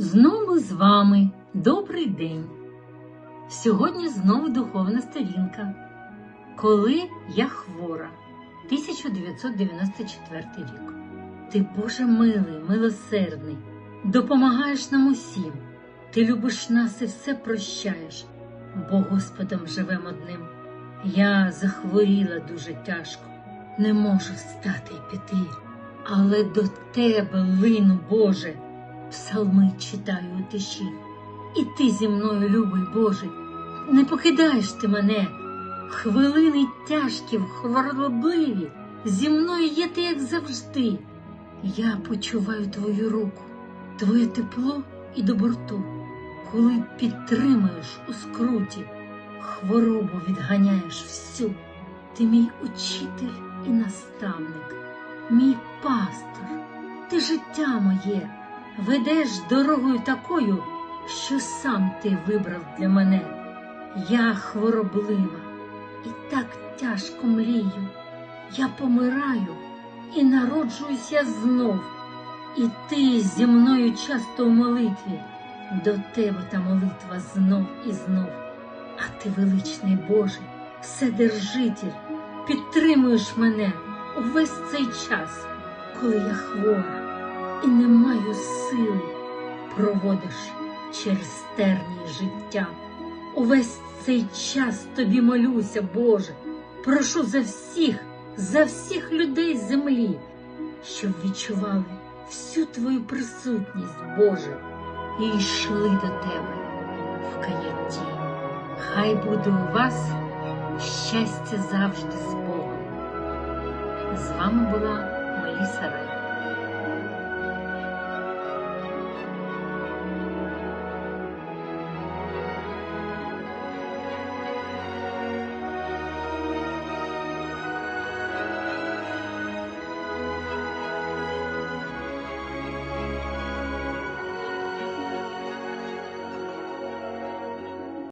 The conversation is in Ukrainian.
Знову з вами добрий день. Сьогодні знову духовна сторінка. Коли я хвора, 1994 рік. Ти Боже милий, милосердний, допомагаєш нам усім. Ти любиш нас і все прощаєш, бо Господом живем одним. Я захворіла дуже тяжко, не можу встати і піти, але до тебе лину, Боже, псалми читаю у тиші. І ти зі мною, любий Боже, не покидаєш ти мене. Хвилини тяжкі, хворобливі, зі мною є ти, як завжди. Я почуваю твою руку, твоє тепло і доброту, коли підтримуєш у скруті, хворобу відганяєш всю. Ти мій учитель і наставник, мій пастор, ти життя моє, ведеш дорогою такою, що сам ти вибрав для мене. Я хвороблива і так тяжко млію. Я помираю і народжуюсь я знов. І ти зі мною часто в молитві, до тебе та молитва знов і знов. А ти, величний Боже, вседержитель, підтримуєш мене увесь цей час, коли я хвора і не маю сили, проводиш через тернії життя. Увесь цей час тобі молюся, Боже, прошу за всіх, за всіх людей землі, щоб відчували всю твою присутність, Боже, і йшли до тебе в каятті. Хай буде у вас щастя завжди з Богом. З вами була Меліса Рай.